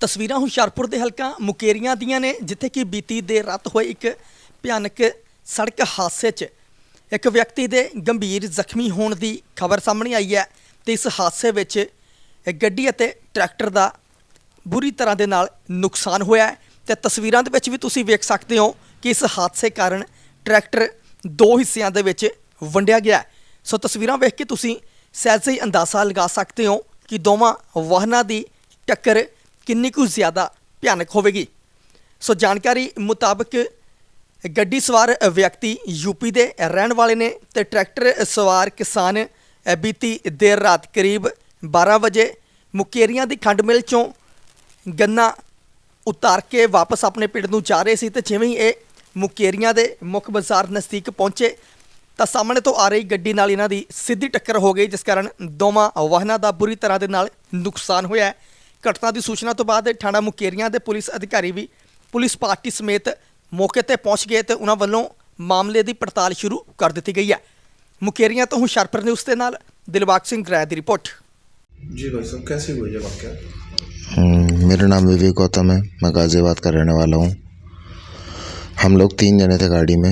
ਤਸਵੀਰਾਂ ਹੁਸ਼ਿਆਰਪੁਰ ਦੇ ਹਲਕਾ ਮੁਕੇਰੀਆਂ ਦੀਆਂ ਨੇ, ਜਿੱਥੇ ਕਿ ਬੀਤੀ ਦੇਰ ਰਾਤ ਹੋਏ ਇੱਕ ਭਿਆਨਕ ਸੜਕ ਹਾਦਸੇ 'ਚ ਇੱਕ ਵਿਅਕਤੀ ਦੇ ਗੰਭੀਰ ਜ਼ਖਮੀ ਹੋਣ ਦੀ ਖਬਰ ਸਾਹਮਣੇ ਆਈ ਹੈ ਤੇ ਇਸ ਹਾਦਸੇ ਵਿੱਚ ਗੱਡੀ ਅਤੇ ਟਰੈਕਟਰ ਦਾ ਬੁਰੀ ਤਰ੍ਹਾਂ ਦੇ ਨਾਲ ਨੁਕਸਾਨ ਹੋਇਆ ਹੈ। ਤੇ ਤਸਵੀਰਾਂ ਦੇ ਵਿੱਚ ਵੀ ਤੁਸੀਂ ਵੇਖ ਸਕਦੇ ਹੋ ਕਿ ਇਸ ਹਾਦਸੇ ਕਾਰਨ ਟਰੈਕਟਰ ਦੋ ਹਿੱਸਿਆਂ ਦੇ ਵਿੱਚ ਵੰਡਿਆ ਗਿਆ ਸੋ ਤਸਵੀਰਾਂ ਵੇਖ ਕੇ ਤੁਸੀਂ ਸਹਿਜੇ ਹੀ ਅੰਦਾਜ਼ਾ ਲਗਾ ਸਕਦੇ ਹੋ ਕਿ ਦੋਵਾਂ ਵਾਹਨਾਂ ਦੀ ਟੱਕਰ ਕਿੰਨੀ ਕੁ ਜ਼ਿਆਦਾ ਭਿਆਨਕ ਹੋਵੇਗੀ। ਸੋ ਜਾਣਕਾਰੀ ਮੁਤਾਬਕ ਗੱਡੀ ਸਵਾਰ ਵਿਅਕਤੀ ਯੂਪੀ ਦੇ ਰਹਿਣ ਵਾਲੇ ਨੇ ਤੇ ਟਰੈਕਟਰ ਸਵਾਰ ਕਿਸਾਨ ਬੀਤੀ ਦੇਰ ਰਾਤ ਕਰੀਬ 12 ਵਜੇ ਮੁਕੇਰੀਆਂ ਦੀ ਖੰਡ ਮਿਲ ਚੋਂ ਗੰਨਾ ਉਤਾਰ ਕੇ ਵਾਪਸ ਆਪਣੇ ਪਿੰਡ ਨੂੰ ਜਾ ਰਹੇ ਸੀ ਤੇ ਜਿਵੇਂ ਹੀ ਇਹ ਮੁਕੇਰੀਆਂ ਦੇ ਮੁੱਖ ਬਾਜ਼ਾਰ ਨਜ਼ਦੀਕ ਪਹੁੰਚੇ ਤਾਂ ਸਾਹਮਣੇ ਤੋਂ ਆ ਰਹੀ ਗੱਡੀ ਨਾਲ ਇਹਨਾਂ ਦੀ ਸਿੱਧੀ ਟੱਕਰ ਹੋ ਗਈ, ਜਿਸ ਕਾਰਨ ਦੋਵਾਂ ਵਾਹਨਾਂ ਦਾ ਬੁਰੀ ਤਰ੍ਹਾਂ ਦੇ ਨਾਲ ਨੁਕਸਾਨ ਹੋਇਆ ਘਟਨਾ ਦੀ ਸੂਚਨਾ ਤੋਂ ਬਾਅਦ ਥਾਣਾ ਮੁਕੇਰੀਆਂ ਦੇ ਪੁਲਿਸ ਅਧਿਕਾਰੀ ਵੀ ਪੁਲਿਸ ਪਾਰਟੀ ਸਮੇਤ ਮੌਕੇ ਤੇ ਪਹੁੰਚ ਗਏ ਤੇ ਉਹਨਾਂ ਵੱਲੋਂ ਮਾਮਲੇ ਦੀ ਪੜਤਾਲ ਸ਼ੁਰੂ ਕਰ ਦਿੱਤੀ ਗਈ ਹੈ। ਮੁਕੇਰੀਆਂ ਤੋਂ ਹੁਸ਼ਿਆਰਪੁਰ ਨੇ ਉਸ ਦੇ ਨਾਲ ਦਿਲਬਾਗ ਸਿੰਘ ਗ੍ਰਹਿ ਦੀ ਰਿਪੋਰਟ। जी भाई साहब कैसे हुआ ये वाक्य हम्म, मेरा नाम विवेक गौतम है मैं गाज़ियाबाद का रहने वाला ਹਮ हम लोग तीन जने थे गाड़ी में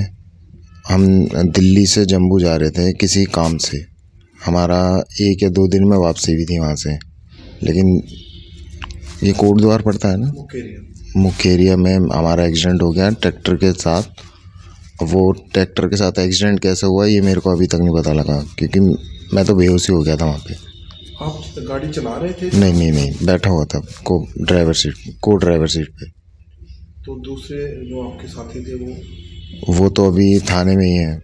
हम दिल्ली से जम्मू जा रहे थे किसी काम से हमारा एक या दो दिन में वापसी भी थी वहाँ से ये कोट द्वार पड़ता है ना? मुख्य एरिया में हमारा एक्सीडेंट हो गया ट्रैक्टर के साथ। वो ट्रैक्टर के साथ एक्सीडेंट कैसे हुआ ये मेरे को अभी तक नहीं पता लगा क्योंकि मैं तो बेहोशी हो गया था वहाँ पे। आप गाड़ी चला रहे थे? नहीं नहीं नहीं बैठा हुआ था को ड्राइवर सीट को ड्राइवर सीट पे। तो दूसरे जो आपके साथी थे वो? वो तो अभी थाने में ही है।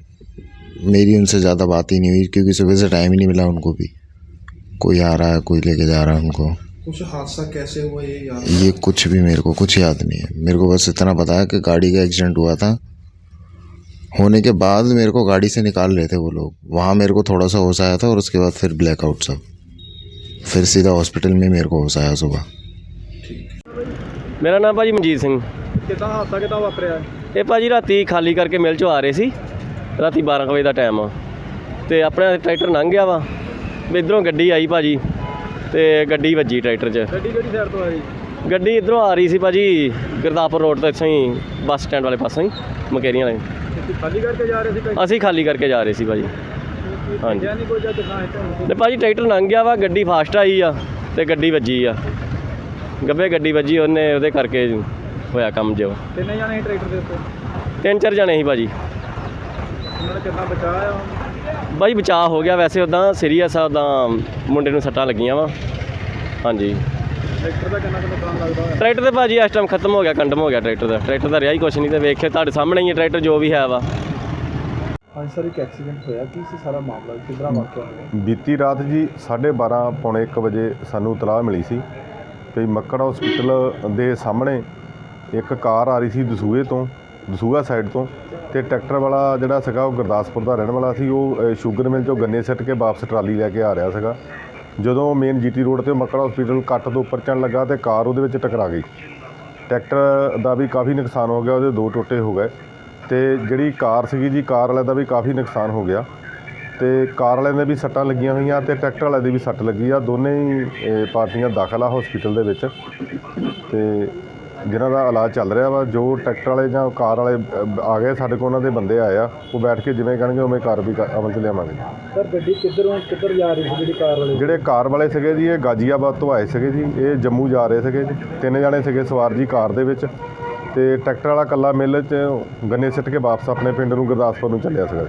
मेरी उनसे ज़्यादा बात ही नहीं हुई क्योंकि सुबह से टाइम ही नहीं मिला उनको भी। कोई आ रहा है कोई लेके जा रहा है उनको। कुछ हादसा कैसे हुआ ये याद ये कुछ भी मेरे को कुछ याद नहीं है मेरे को बस इतना पता है कि गाड़ी का एक्सीडेंट हुआ था होने के बाद मेरे को गाड़ी से निकाल रहे थे वो लोग वहाँ मेरे को थोड़ा सा होश आया था और उसके बाद फिर ब्लैकआउट सब फिर सीधा हॉस्पिटल में मेरे को होश आया सुबह ਮੇਰਾ ਨਾਮ ਭਾਜੀ ਮਨਜੀਤ ਸਿੰਘ कितना हादसा कितना वापरिया ਇਹ ਭਾਜੀ ਰਾਤੀ ਖਾਲੀ ਕਰਕੇ ਮਿਲ ਚੋਂ ਆ ਰਹੇ ਸੀ ਰਾਤੀ 12 ਕੁ ਵਜੇ ਦਾ ਟਾਈਮ ਆ ਤੇ ਆਪਣਾ ਟਰੈਕਟਰ ਲੰਘ ਗਿਆ ਵਾ ਵੀ ਇੱਧਰੋਂ ਗੱਡੀ ਆਈ ਭਾਜੀ ਤੇ ਗੱਡੀ ਵੱਜੀ ਟਰੈਕਟਰ 'ਚ। ਗੱਡੀ ਕਿਹੜੀ ਸਾਈਡ ਤੋਂ ਆਈ ਗੱਡੀ ਇੱਧਰੋਂ ਆ ਰਹੀ ਸੀ ਭਾਜੀ ਗੁਰਦਾਸਪੁਰ ਰੋਡ ਤੋਂ ਇੱਥੋਂ ਹੀ ਬੱਸ ਸਟੈਂਡ ਵਾਲੇ ਪਾਸੋਂ ਹੀ ਮਕੇਰੀਆਂ ਵਾਲੇ। ਖਾਲੀ ਕਰਕੇ ਜਾ ਰਹੇ ਸੀ ਅਸੀਂ ਖਾਲੀ ਕਰਕੇ ਜਾ ਰਹੇ ਸੀ ਭਾਜੀ। ਹਾਂਜੀ। ਨਹੀਂ ਕੋਈ ਜਦ ਹੈ ਤੇ ਭਾਜੀ ਟਰੈਕਟਰ ਲੰਘ ਗਿਆ ਵਾ ਗੱਡੀ ਫਾਸਟ ਆਈ ਆ ਤੇ ਗੱਡੀ ਵੱਜੀ ਆ। ਗੱਬੇ ਗੱਡੀ ਵੱਜੀ ਉਹਨੇ ਉਹਦੇ ਕਰਕੇ ਹੋਇਆ ਕੰਮ ਜੋ। ਕਿੰਨੇ ਜਾਣੇ ਸੀ ਟਰੈਕਟਰ ਦੇ ਉੱਤੇ? ਤਿੰਨ ਚਾਰ ਜਣੇ ਸੀ ਭਾਜੀ। ਉਹਨਾਂ ਕਿੰਨਾ ਬਾਈ ਬਚਾਅ ਹੋ ਗਿਆ ਵੈਸੇ ਉਦਾਂ ਸੀਰੀਅਸ ਆ ਉਦਾਂ ਮੁੰਡੇ ਨੂੰ ਸੱਟਾਂ ਲੱਗੀਆਂ ਵਾ। ਹਾਂਜੀ। ਟਰੈਕਟਰ ਦਾ ਕਿੰਨਾ ਕੁ ਨੁਕਸਾਨ ਲੱਗਦਾ ਹੋਇਆ? ਟਰੈਕਟਰ ਤੇ ਭਾਜੀ ਇਸ ਟਾਈਮ ਖਤਮ ਹੋ ਗਿਆ ਕੰਡਮ ਹੋ ਗਿਆ ਟਰੈਕਟਰ ਦਾ। ਟਰੈਕਟਰ ਦਾ ਰਿਹਾ ਹੀ ਕੁਛ ਨਹੀਂ ਤੇ ਵੇਖੇ ਤੁਹਾਡੇ ਸਾਹਮਣੇ ਹੀ ਹੈ ਟਰੈਕਟਰ ਜੋ ਵੀ ਹੈ ਵਾ। ਹਾਂਜੀ ਸਰ ਇੱਕ ਐਕਸੀਡੈਂਟ ਹੋਇਆ। ਕੀ ਸੀ ਸਾਰਾ ਮਾਮਲਾ? ਕਿਦਾਂ ਵਾਕਿਆ ਹੋਇਆ? ਬੀਤੀ ਰਾਤ ਜੀ 12:30 ਪੌਣੇ 1 ਵਜੇ ਸਾਨੂੰ ਇਤਲਾਹ ਮਿਲੀ ਸੀ ਕਿ ਮੱਕੜ ਹਸਪੀਟਲ ਦੇ ਸਾਹਮਣੇ ਇੱਕ ਕਾਰ ਆ ਰਹੀ ਸੀ ਦਸੂਹੇ ਤੋਂ। ਦਸੂਹਾ ਸਾਈਡ ਤੋਂ ਤੇ ਟਰੈਕਟਰ ਵਾਲਾ ਜਿਹੜਾ ਸੀਗਾ, ਉਹ ਗੁਰਦਾਸਪੁਰ ਦਾ ਰਹਿਣ ਵਾਲਾ ਸੀ। ਉਹ ਸ਼ੂਗਰ ਮਿਲ ਚੋਂ ਗੰਨੇ ਸੱਟ ਕੇ ਵਾਪਸ ਟਰਾਲੀ ਲੈ ਕੇ ਆ ਰਿਹਾ ਸੀਗਾ। ਜਦੋਂ ਮੇਨ ਜੀਟੀ ਰੋਡ ਤੇ ਮੱਕੜ ਹਸਪੀਟਲ ਕੱਟ ਤੋਂ ਉੱਪਰ ਚੜਨ ਲੱਗਾ ਤੇ ਕਾਰ ਉਹਦੇ ਵਿੱਚ ਟਕਰਾ ਗਈ। ਟਰੈਕਟਰ ਦਾ ਵੀ ਕਾਫੀ ਨੁਕਸਾਨ ਹੋ ਗਿਆ, ਉਹਦੇ ਦੋ ਟੋਟੇ ਹੋ ਗਏ। ਤੇ ਜਿਹੜੀ ਕਾਰ ਸੀਗੀ ਜੀ, ਕਾਰ ਵਾਲੇ ਦਾ ਵੀ ਕਾਫੀ ਨੁਕਸਾਨ ਹੋ ਗਿਆ। ਤੇ ਕਾਰ ਵਾਲਿਆਂ ਦੇ ਵੀ ਸੱਟਾਂ ਲੱਗੀਆਂ ਹੋਈਆਂ ਤੇ ਟਰੈਕਟਰ ਵਾਲੇ ਦੀ ਵੀ ਸੱਟ ਲੱਗੀ ਆ। ਦੋਨੇ ਹੀ ਪਾਰਟੀਆਂ ਦਾਖਲ ਆ ਹਸਪੀਟਲ ਦੇ ਵਿੱਚ। ਤੇ ਜਿਨ੍ਹਾਂ ਦਾ ਇਲਾਜ ਚੱਲ ਰਿਹਾ ਵਾ ਜੋ ਟਰੈਕਟਰ ਵਾਲੇ ਜਾਂ ਕਾਰ ਵਾਲੇ ਆ ਗਏ ਸਾਡੇ ਕੋਲ ਉਹਨਾਂ ਦੇ ਬੰਦੇ ਆਏ ਆ ਉਹ ਬੈਠ ਕੇ ਜਿਵੇਂ ਕਹਿਣਗੇ ਉਵੇਂ ਕਾਰ ਵੀ ਕ- ਅਮਲ 'ਚ ਲਿਆਵਾਂਗੇ। ਸਰ ਗੱਡੀ ਕਿੱਧਰੋਂ ਕਿੱਧਰ ਜਾ ਰਹੀ ਸੀ ਜਿਹੜੀ ਕਾਰ ਵਾਲੇ? ਜਿਹੜੇ ਕਾਰ ਵਾਲੇ ਸੀਗੇ ਜੀ ਇਹ ਗਾਜ਼ੀਆਬਾਦ ਤੋਂ ਆਏ ਸੀਗੇ ਜੀ ਇਹ ਜੰਮੂ ਜਾ ਰਹੇ ਸੀਗੇ ਜੀ ਤਿੰਨ ਜਣੇ ਸੀਗੇ ਸਵਾਰ ਜੀ ਕਾਰ ਦੇ ਵਿੱਚ ਤੇ ਟਰੈਕਟਰ ਵਾਲਾ ਕੱਲਾ ਮਿਲ 'ਚ ਗੰਨੇ ਸਿੱਟ ਕੇ ਵਾਪਸ ਆਪਣੇ ਪਿੰਡ ਨੂੰ ਗੁਰਦਾਸਪੁਰ ਨੂੰ ਚੱਲਿਆ ਸੀਗਾ